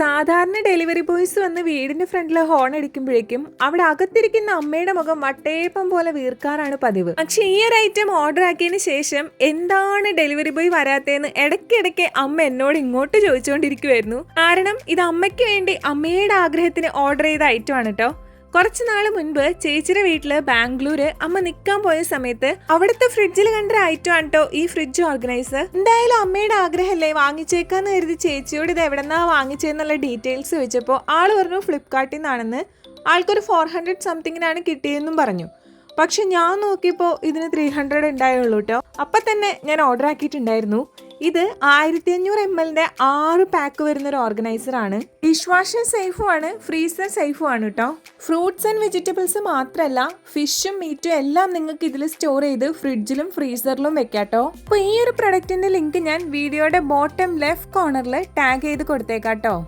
സാധാരണ delivery boys വന്ന് വീടിന്റെ ഫ്രണ്ടിൽ ഹോൺ അടിക്കുമ്പോഴേക്കും അവിടെ അകത്തിരിക്കുന്ന അമ്മയുടെ മുഖം വട്ടേപ്പം പോലെ വീർക്കാറാണ് പതിവ്. പക്ഷെ ഈ ഒരു ഐറ്റം ഓർഡർ ആക്കിയതിന് ശേഷം എന്താണ് ഡെലിവറി ബോയ് വരാത്തതെന്ന് ഇടയ്ക്കിടയ്ക്ക് അമ്മ എന്നോട് ഇങ്ങോട്ട് ചോദിച്ചുകൊണ്ടിരിക്കുമായിരുന്നു കാരണം ഇത് അമ്മയ്ക്ക് വേണ്ടി അമ്മയുടെ ആഗ്രഹത്തിന് ഓർഡർ ചെയ്ത ഐറ്റം ആണ് കേട്ടോ കുറച്ച് നാൾ മുൻപ് ചേച്ചിയുടെ വീട്ടിൽ ബാംഗ്ലൂര് അമ്മ നിൽക്കാൻ പോയ സമയത്ത് അവിടുത്തെ ഫ്രിഡ്ജിൽ കണ്ട ഐറ്റം ആണ് ഈ ഫ്രിഡ്ജ് ഓർഗനൈസർ എന്തായാലും അമ്മയുടെ ആഗ്രഹമല്ലേ വാങ്ങിച്ചേക്കാന്ന് കരുതി ചേച്ചിയോട് ഇത് എവിടെന്നാ വാങ്ങിച്ചതെന്നുള്ള ഡീറ്റെയിൽസ് ചോദിച്ചപ്പോൾ ആൾ പറഞ്ഞു ഫ്ലിപ്കാർട്ടിൽ നിന്നാണെന്ന്. ആൾക്കൊരു ഫോർ ഹൺഡ്രഡ് സംതിങ്ങിനാണ് കിട്ടിയതെന്നും പറഞ്ഞു. പക്ഷെ ഞാൻ നോക്കിയപ്പോൾ ഇതിന് ത്രീ ഹൺഡ്രഡ് ഉണ്ടായുള്ളൂ കേട്ടോ അപ്പം തന്നെ ഞാൻ ഓർഡർ ആക്കിയിട്ടുണ്ടായിരുന്നു. ഇത് ആയിരത്തി അഞ്ഞൂറ് എം എല്ലിന്റെ ആറ് പാക്ക് വരുന്ന ഒരു ഓർഗനൈസർ ആണ്. ഡിഷ് വാഷർ ആണ് ഫ്രീസർ സേഫും ആണ് കേട്ടോ ഫ്രൂട്ട്സ് ആൻഡ് വെജിറ്റബിൾസ് മാത്രമല്ല ഫിഷും മീറ്റും എല്ലാം നിങ്ങൾക്ക് ഇതിൽ സ്റ്റോർ ചെയ്ത് ഫ്രിഡ്ജിലും ഫ്രീസറിലും വെക്കാട്ടോ അപ്പോൾ ഈ ഒരു പ്രൊഡക്റ്റിന്റെ ലിങ്ക് ഞാൻ വീഡിയോയുടെ ബോട്ടം ലെഫ്റ്റ് കോർണറിൽ ടാഗ് ചെയ്ത് കൊടുത്തേക്കാട്ടോ